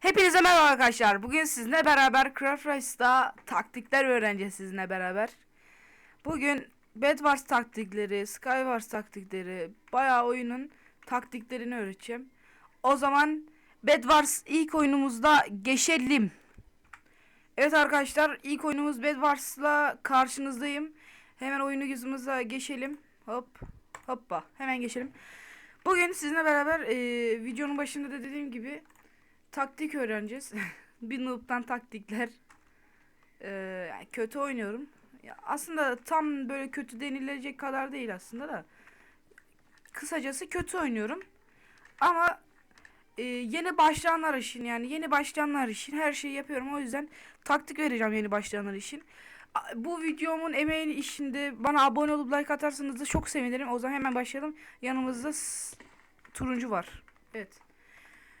Hepinize merhaba arkadaşlar. Bugün sizinle beraber Craft Race'da taktikler öğreneceğiz sizinle beraber. Bugün Bed Wars taktikleri, Skywars taktikleri, bayağı oyunun taktiklerini öğreteceğim. O zaman Bed Wars ilk oyunumuzda geçelim. Evet arkadaşlar ilk oyunumuz Bed Wars'la karşınızdayım. Hemen oyunu yüzümüze geçelim. Hop hoppa hemen geçelim. Bugün sizinle beraber e, videonun başında da dediğim gibi taktik öğreneceğiz. bir noob'dan taktikler. Ee, kötü oynuyorum. Ya aslında tam böyle kötü denilecek kadar değil aslında da. Kısacası kötü oynuyorum. Ama e, yeni başlayanlar için yani yeni başlayanlar için her şeyi yapıyorum. O yüzden taktik vereceğim yeni başlayanlar için. Bu videomun emeğini işinde bana abone olup like atarsanız da çok sevinirim. O zaman hemen başlayalım. Yanımızda turuncu var. Evet.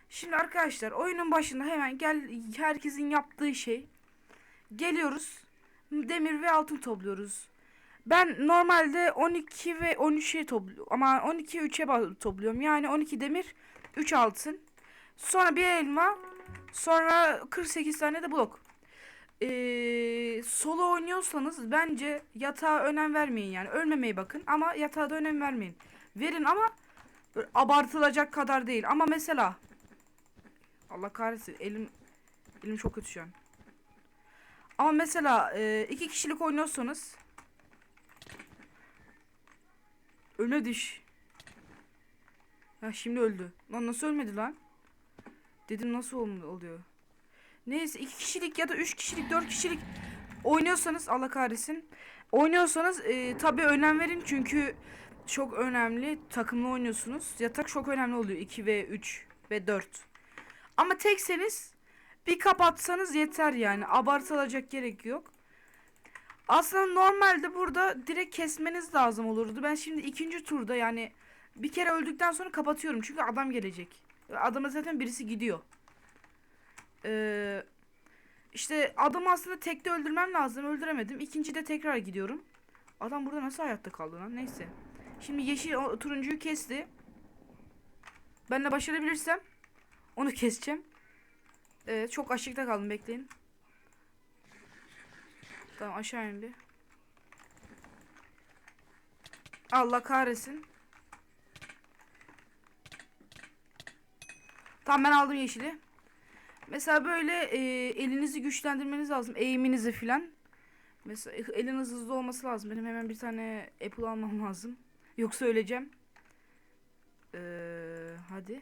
Şimdi arkadaşlar oyunun başında hemen gel herkesin yaptığı şey geliyoruz demir ve altın topluyoruz. Ben normalde 12 ve 13'e topluyorum ama 12 3'e ba- topluyorum. Yani 12 demir, 3 altın. Sonra bir elma, sonra 48 tane de blok. Ee, solo oynuyorsanız bence yatağa önem vermeyin yani ölmemeye bakın ama yatağa da önem vermeyin. Verin ama abartılacak kadar değil. Ama mesela Allah kahretsin elim elim çok kötü şu an. Ama mesela e, iki kişilik oynuyorsanız öne düş. Ya şimdi öldü. Lan nasıl ölmedi lan? Dedim nasıl ol- oluyor? Neyse iki kişilik ya da üç kişilik dört kişilik oynuyorsanız Allah kahretsin. Oynuyorsanız e, tabi önem verin çünkü çok önemli takımlı oynuyorsunuz. Yatak çok önemli oluyor 2 ve 3 ve 4. Ama tekseniz bir kapatsanız yeter yani. Abartılacak gerek yok. Aslında normalde burada direkt kesmeniz lazım olurdu. Ben şimdi ikinci turda yani bir kere öldükten sonra kapatıyorum. Çünkü adam gelecek. Adama zaten birisi gidiyor. Ee, işte adamı aslında tekte öldürmem lazım. Öldüremedim. İkincide tekrar gidiyorum. Adam burada nasıl hayatta kaldı lan? Neyse. Şimdi yeşil turuncuyu kesti. Ben de başarabilirsem onu keseceğim. Evet çok açıkta kaldım bekleyin. Tamam aşağı indi. Allah kahretsin. Tamam ben aldım yeşili. Mesela böyle e, elinizi güçlendirmeniz lazım. Eğiminizi filan. Mesela eliniz hızlı olması lazım. Benim hemen bir tane apple almam lazım. Yoksa öleceğim. Ee, hadi.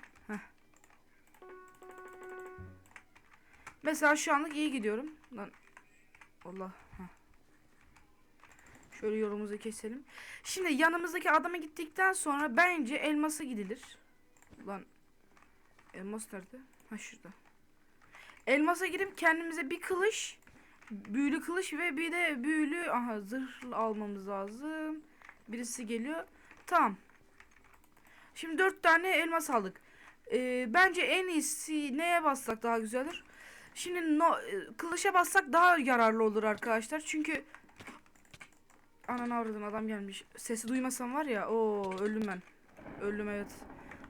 Mesela şu anlık iyi gidiyorum. Lan Allah. Heh. Şöyle yolumuzu keselim. Şimdi yanımızdaki adama gittikten sonra bence elması gidilir. Lan elmas nerede? Ha şurada. Elmasa girip kendimize bir kılıç, büyülü kılıç ve bir de büyülü aha zırh almamız lazım. Birisi geliyor. Tamam. Şimdi dört tane elmas aldık. Ee, bence en iyisi neye bassak daha güzeldir? Şimdi no, e, kılıça bassak daha yararlı olur arkadaşlar. Çünkü Ananı avradın adam gelmiş. Sesi duymasam var ya o öldüm ben. Öldüm evet.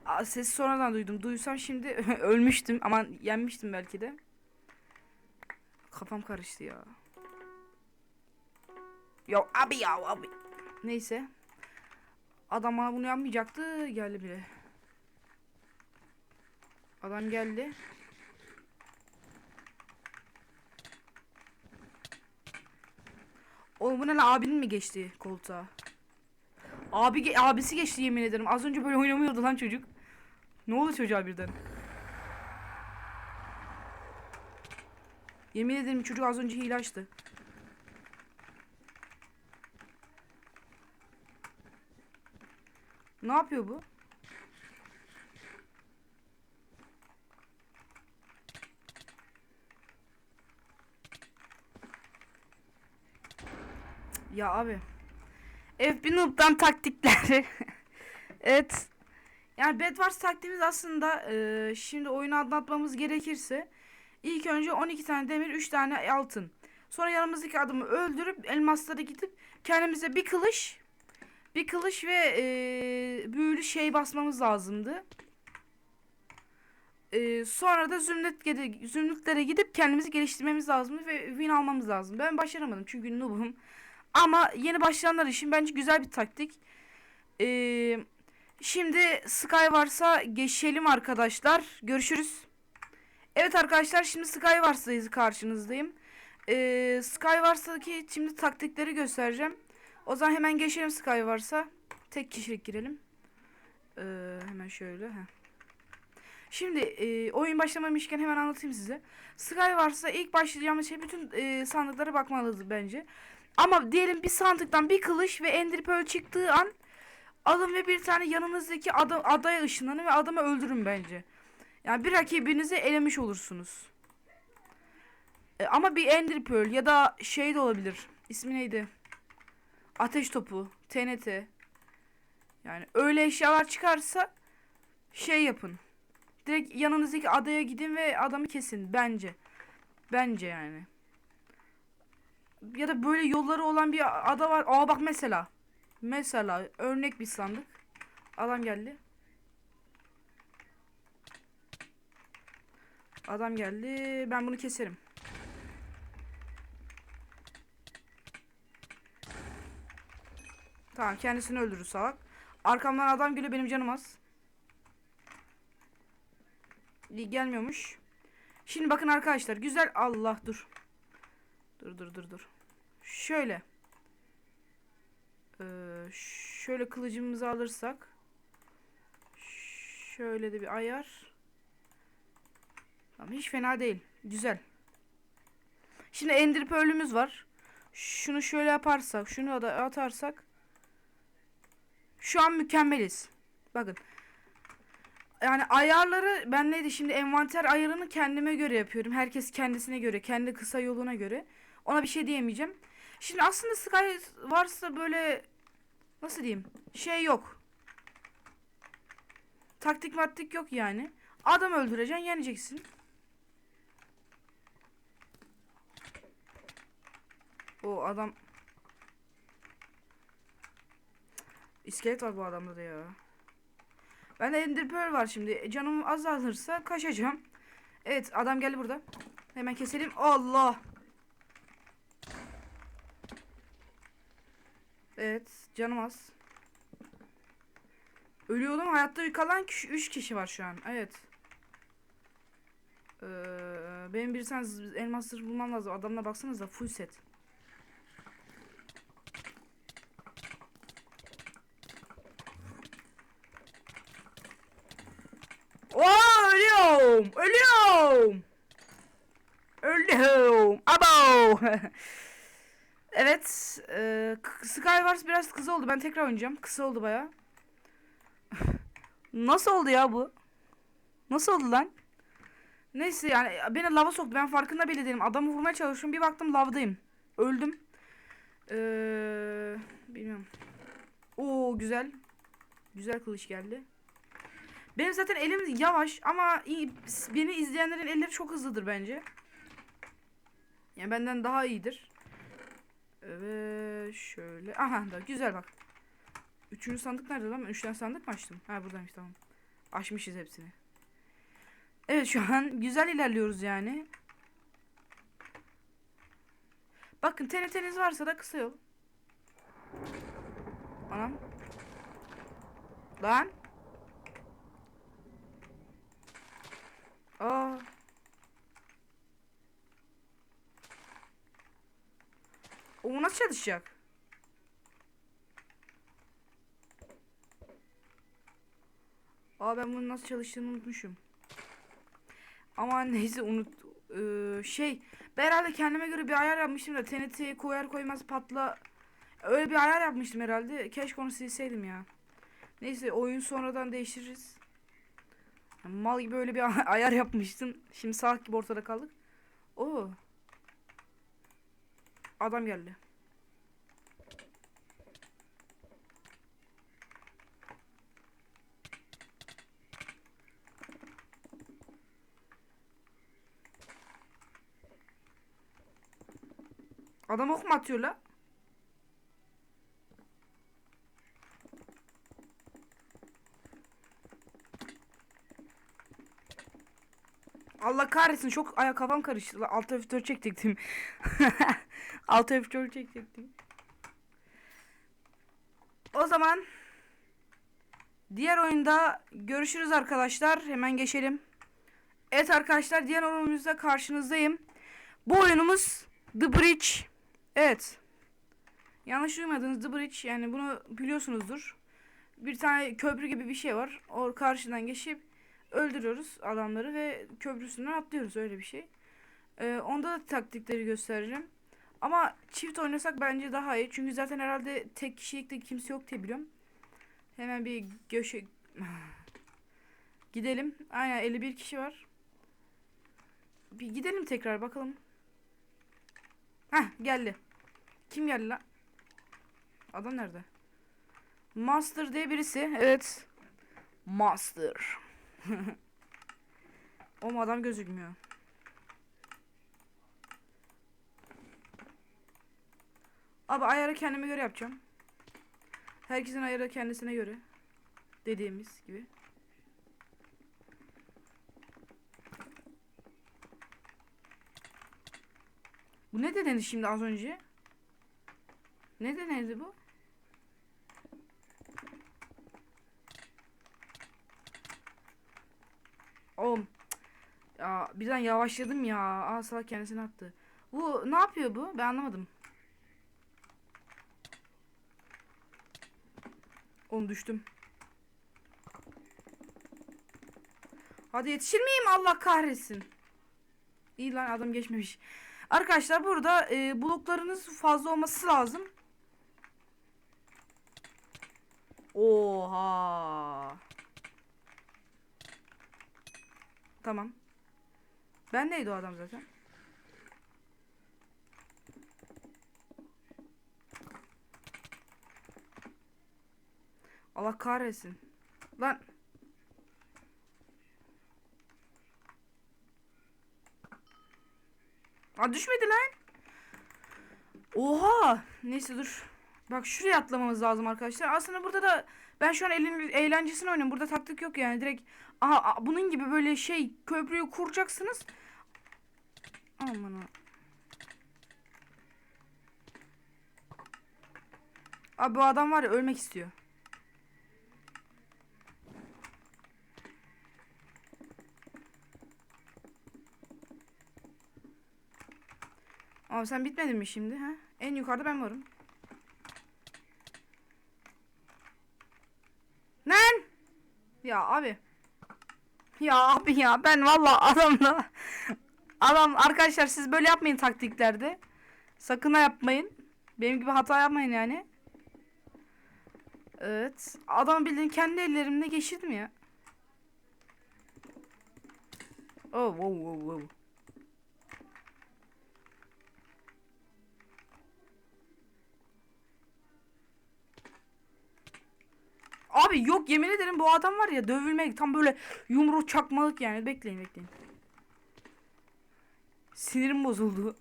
Aa, sesi sonradan duydum. Duysam şimdi ölmüştüm. Aman yenmiştim belki de. Kafam karıştı ya. Ya abi ya abi. Neyse. Adam bana bunu yapmayacaktı. Geldi bile. Adam geldi. Oğlum bu ne lan abinin mi geçti koltuğa? Abi ge- abisi geçti yemin ederim. Az önce böyle oynamıyordu lan çocuk. Ne oldu çocuğa birden? Yemin ederim çocuk az önce hile açtı. Ne yapıyor bu? Ya abi. Bir noob'dan taktikler. evet. Yani Bed Wars taktiğimiz aslında e, şimdi oyunu anlatmamız gerekirse ilk önce 12 tane demir 3 tane altın. Sonra yanımızdaki adamı öldürüp elmaslara gidip kendimize bir kılıç bir kılıç ve e, büyülü şey basmamız lazımdı. Ee, sonra da zümrüt zümrütlere gidip kendimizi geliştirmemiz lazım ve win almamız lazım. Ben başaramadım çünkü noob'um. Ama yeni başlayanlar için bence güzel bir taktik. Ee, şimdi Sky varsa geçelim arkadaşlar. Görüşürüz. Evet arkadaşlar şimdi Sky vars'tayız karşınızdayım. Ee, Sky vars'taki şimdi taktikleri göstereceğim. O zaman hemen geçelim Sky varsa. Tek kişilik girelim. Ee, hemen şöyle. Heh. Şimdi e, oyun başlamamışken hemen anlatayım size. Sky varsa ilk başlayacağımız şey bütün e, sandıklara bakmalıyız bence. Ama diyelim bir sandıktan bir kılıç ve Ender Pearl çıktığı an alın ve bir tane yanınızdaki ada, adaya ışınlanın ve adamı öldürün bence. Yani bir rakibinizi elemiş olursunuz. E, ama bir Ender Pearl ya da şey de olabilir. İsmi neydi? Ateş topu, TNT. Yani öyle eşyalar çıkarsa şey yapın. Direkt yanınızdaki adaya gidin ve adamı kesin bence. Bence yani. Ya da böyle yolları olan bir ada var. Aa bak mesela. Mesela örnek bir sandık. Adam geldi. Adam geldi. Ben bunu keserim. Tamam kendisini öldürür salak. Arkamdan adam geliyor benim canım az. Gelmiyormuş. Şimdi bakın arkadaşlar güzel Allah dur. Dur dur dur dur. Şöyle. Ee, şöyle kılıcımızı alırsak. Şöyle de bir ayar. Tamam hiç fena değil. Güzel. Şimdi Ender Pearl'ümüz var. Şunu şöyle yaparsak, şunu da atarsak şu an mükemmeliz. Bakın. Yani ayarları ben neydi şimdi envanter ayarını kendime göre yapıyorum. Herkes kendisine göre, kendi kısa yoluna göre. Ona bir şey diyemeyeceğim. Şimdi aslında Sky varsa böyle nasıl diyeyim? Şey yok. Taktik mattik yok yani. Adam öldüreceksin, yeneceksin. O adam İskelet var bu adamda da ya. Ben de Ender var şimdi. Canım azalırsa kaçacağım. Evet adam geldi burada. Hemen keselim. Allah. Evet canım az. Ölüyorum. Hayatta kalan 3 kişi var şu an. Evet. Ee, benim bir tane elmas zırh bulmam lazım. Adamına baksanıza full set. Oo ölüyorum. Ölüyorum. Öldüm. Abo. evet. E, Skywars biraz kısa oldu. Ben tekrar oynayacağım. Kısa oldu baya. Nasıl oldu ya bu? Nasıl oldu lan? Neyse yani beni lava soktu. Ben farkında bile değilim. Adamı vurmaya çalışıyorum. Bir baktım lavdayım. Öldüm. Ee, bilmiyorum. Oo güzel. Güzel kılıç geldi. Benim zaten elim yavaş ama beni izleyenlerin elleri çok hızlıdır bence. Yani benden daha iyidir. Evet şöyle. Aha da güzel bak. Üçüncü sandık nerede lan? Üç sandık mı açtım? Ha buradaymış tamam. Açmışız hepsini. Evet şu an güzel ilerliyoruz yani. Bakın TNT'niz varsa da kısa yol. Anam. Lan. Aa. O nasıl çalışacak? Aa ben bunun nasıl çalıştığını unutmuşum. Ama neyse unut ee, şey ben herhalde kendime göre bir ayar yapmıştım da TNT'ye koyar koymaz patla öyle bir ayar yapmıştım herhalde. Keşke onu silseydim ya. Neyse oyun sonradan değiştiririz. Mal gibi öyle bir ayar yapmıştım. Şimdi salak gibi ortada kaldık. Oo. Adam geldi. Adam ok mu atıyor la? Allah kahretsin çok aya kafam karıştı. Alt F4 çekecektim. Alt F4 çekecektim. O zaman diğer oyunda görüşürüz arkadaşlar. Hemen geçelim. Evet arkadaşlar diğer oyunumuzda karşınızdayım. Bu oyunumuz The Bridge. Evet. Yanlış duymadınız The Bridge yani bunu biliyorsunuzdur. Bir tane köprü gibi bir şey var. O karşıdan geçip öldürüyoruz adamları ve köprüsünden atlıyoruz öyle bir şey. Ee, onda da taktikleri göstereceğim. Ama çift oynasak bence daha iyi. Çünkü zaten herhalde tek kişilikte kimse yok diye biliyorum. Hemen bir göşe... Gidelim. Aynen 51 kişi var. Bir gidelim tekrar bakalım. Heh geldi. Kim geldi lan? Adam nerede? Master diye birisi. Evet. Master. o adam gözükmüyor. Abi ayarı kendime göre yapacağım. Herkesin ayarı kendisine göre. Dediğimiz gibi. Bu ne denedi şimdi az önce? Ne denedi bu? Oğlum. Ya birden yavaşladım ya. Aa salak kendisini attı. Bu ne yapıyor bu? Ben anlamadım. Oğlum düştüm. Hadi yetişir miyim? Allah kahretsin. İyi lan adam geçmemiş. Arkadaşlar burada e, bloklarınız fazla olması lazım. Oha. Tamam. Ben neydi o adam zaten? Allah kahretsin. Lan. Aa düşmedi lan. Oha. Neyse dur. Bak şuraya atlamamız lazım arkadaşlar. Aslında burada da ben şu an elin eğlencesini oynuyorum. Burada taktik yok yani. Direkt aha bunun gibi böyle şey köprüyü kuracaksınız. Aman. Abi bu adam var ya ölmek istiyor. Abi sen bitmedin mi şimdi ha? En yukarıda ben varım. Lan! Ya abi. Ya abi ya ben valla adamla adam arkadaşlar siz böyle yapmayın taktiklerde. Sakın ha yapmayın. Benim gibi hata yapmayın yani. Evet. Adam bildiğin kendi ellerimle geçirdim ya. Oh, wow, wow, wow. Abi yok yemin ederim bu adam var ya dövülmek tam böyle yumruğu çakmalık yani bekleyin bekleyin. Sinirim bozuldu.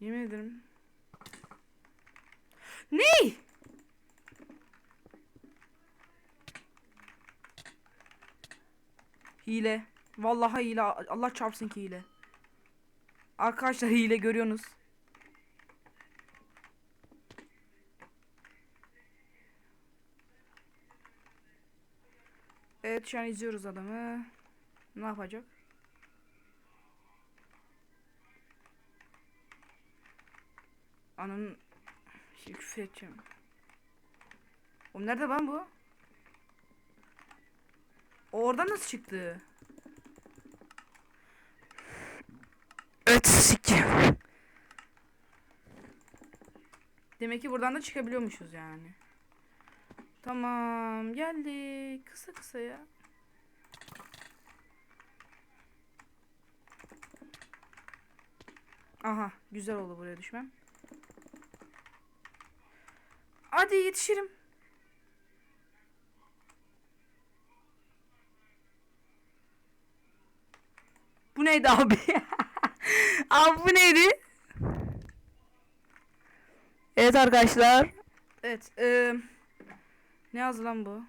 Yemin ederim. Ne? Hile. Vallahi hile. Allah çarpsın ki hile. Arkadaşlar hile görüyorsunuz. Evet şu an izliyoruz adamı. Ne yapacak? Ananın şey küfür edeceğim. Oğlum nerede lan bu? O oradan nasıl çıktı? Sikim. Demek ki buradan da çıkabiliyormuşuz yani. Tamam geldik. Kısa kısa ya. Aha güzel oldu buraya düşmem. Hadi yetişirim. Bu neydi abi? abi neydi? Evet arkadaşlar. Evet. eee, ne yazdı lan bu?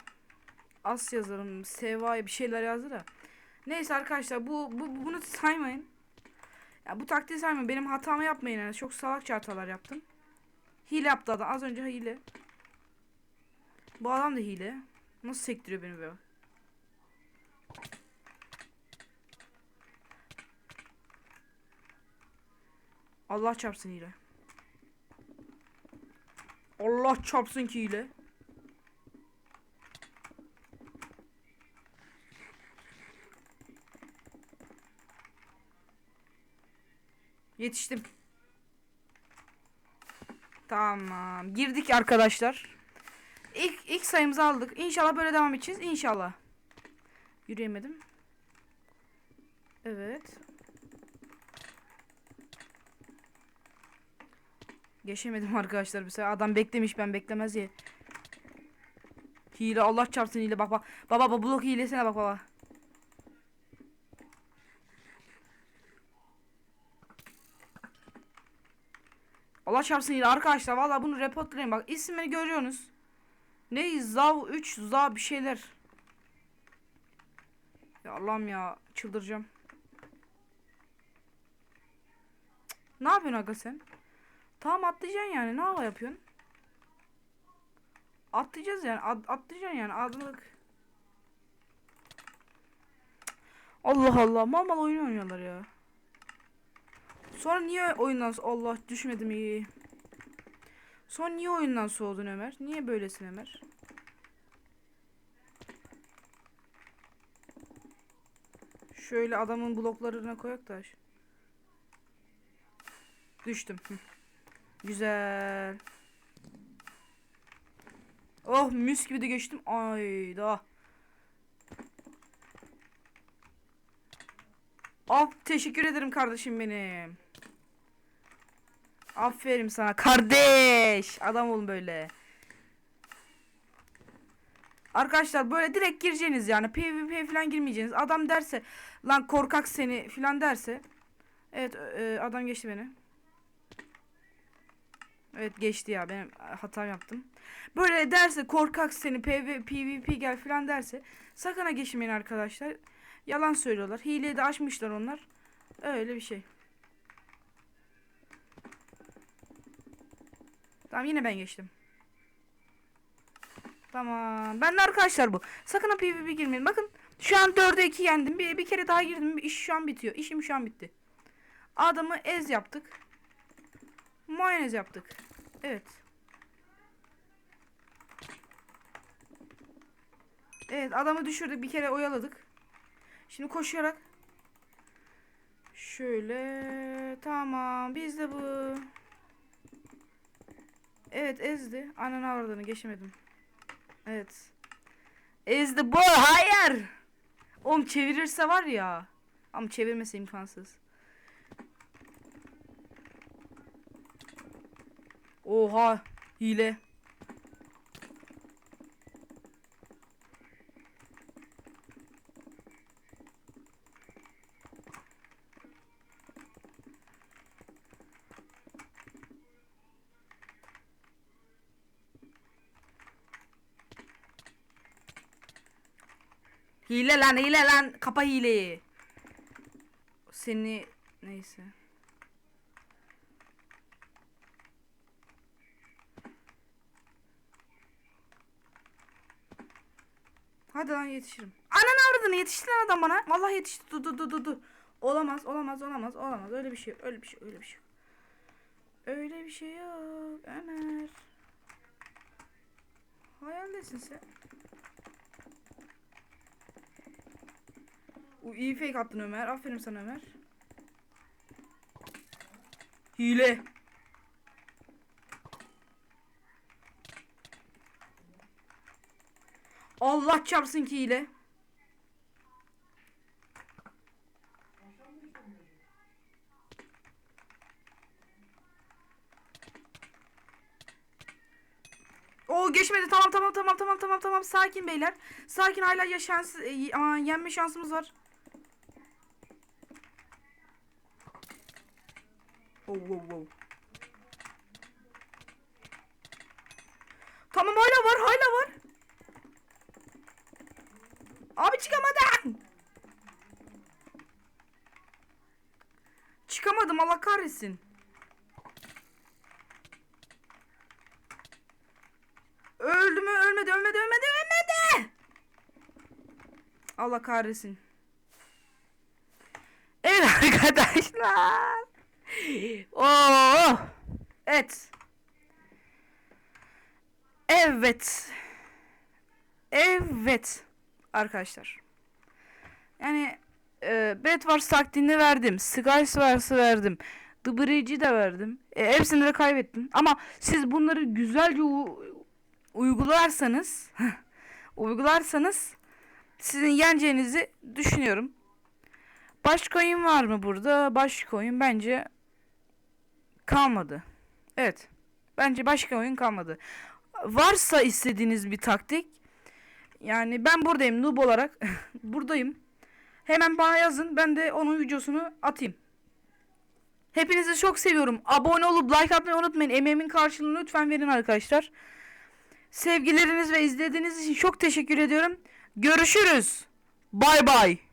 As yazarım. Seva bir şeyler yazdı da. Neyse arkadaşlar bu, bu bunu saymayın. Ya bu taktiği saymayın. Benim hatamı yapmayın yani. Çok salakça hatalar yaptım. Hile yaptı adam. Az önce hile. Bu adam da hile. Nasıl sektiriyor beni böyle? Allah çarpsın hile. Allah çarpsın ki hile. Yetiştim. Tamam. Girdik arkadaşlar. İlk, ilk sayımızı aldık. İnşallah böyle devam edeceğiz. İnşallah. Yürüyemedim. Evet. Geçemedim arkadaşlar. Sefer adam beklemiş ben beklemez diye. Hile Allah çarpsın hile bak bak. Baba baba blok hilesine bak baba. Allah çarpsın hile arkadaşlar. Valla bunu reportlayın bak. İsmini görüyorsunuz. Ne Zav 3 Zav bir şeyler. Ya Allah'ım ya çıldıracağım. Ne yapıyorsun aga sen? Tamam atlayacaksın yani. Ne hava yapıyorsun? Atlayacağız yani. At, atlayacaksın yani. Adılık. Allah Allah. Mal mal oyun oynuyorlar ya. Sonra niye oyundan Allah düşmedim iyi. Sonra niye oyundan soğudun Ömer? Niye böylesin Ömer? Şöyle adamın bloklarına koyak da. Düştüm. Güzel. Oh mis gibi de geçtim. Ayda. Af teşekkür ederim kardeşim benim. Aferin sana kardeş. Adam olun böyle. Arkadaşlar böyle direkt gireceğiniz yani PvP falan girmeyeceğiniz. Adam derse lan korkak seni falan derse. Evet e, adam geçti beni. Evet geçti ya benim hata yaptım. Böyle derse korkak seni PV, PvP gel falan derse sakın ha geçmeyin arkadaşlar. Yalan söylüyorlar. Hileyi de açmışlar onlar. Öyle bir şey. Tamam yine ben geçtim. Tamam. Ben de arkadaşlar bu. Sakın ha PvP girmeyin. Bakın şu an 4'e 2 yendim. Bir, bir kere daha girdim. İş şu an bitiyor. İşim şu an bitti. Adamı ez yaptık. Mayonez yaptık. Evet. Evet adamı düşürdük. Bir kere oyaladık. Şimdi koşarak. Şöyle. Tamam. Biz de bu. Evet ezdi. Ananı avradını geçemedim. Evet. Ezdi bu. Hayır. Oğlum çevirirse var ya. Ama çevirmesi imkansız. Oha. Hile. Hile lan hile lan kapa hileyi. Seni neyse. Hadi lan yetişirim. Ananı avradını yetişti lan adam bana. Vallahi yetişti. Dur dur dur dur. Olamaz olamaz olamaz olamaz. Öyle bir şey öyle bir şey öyle bir şey. Öyle bir şey yok Ömer. Hayaldesin sen. O iyi fake attın Ömer. Aferin sana Ömer. Hile. Allah çarpsın ki hile. O geçmedi. Tamam tamam tamam tamam tamam tamam. Sakin beyler. Sakin hala ya şans e, yenme şansımız var. Oh, wow, wow. Tamam hala var hala var. Abi çıkamadım. Çıkamadım Allah kahretsin. Öldü mü ölmedi ölmedi ölmedi ölmedi. Allah kahretsin. Evet arkadaşlar. Oo. Evet. Evet. Evet. Arkadaşlar. Yani e, Bedwars taktiğini verdim. Skywars'ı verdim. The Bridge'i de verdim. E, hepsini de kaybettim. Ama siz bunları güzelce uygularsanız uygularsanız sizin yeneceğinizi düşünüyorum. Başka oyun var mı burada? Başka oyun bence kalmadı. Evet. Bence başka oyun kalmadı. Varsa istediğiniz bir taktik yani ben buradayım noob olarak. buradayım. Hemen bana yazın. Ben de onun videosunu atayım. Hepinizi çok seviyorum. Abone olup like atmayı unutmayın. Emeğimin karşılığını lütfen verin arkadaşlar. Sevgileriniz ve izlediğiniz için çok teşekkür ediyorum. Görüşürüz. Bay bay.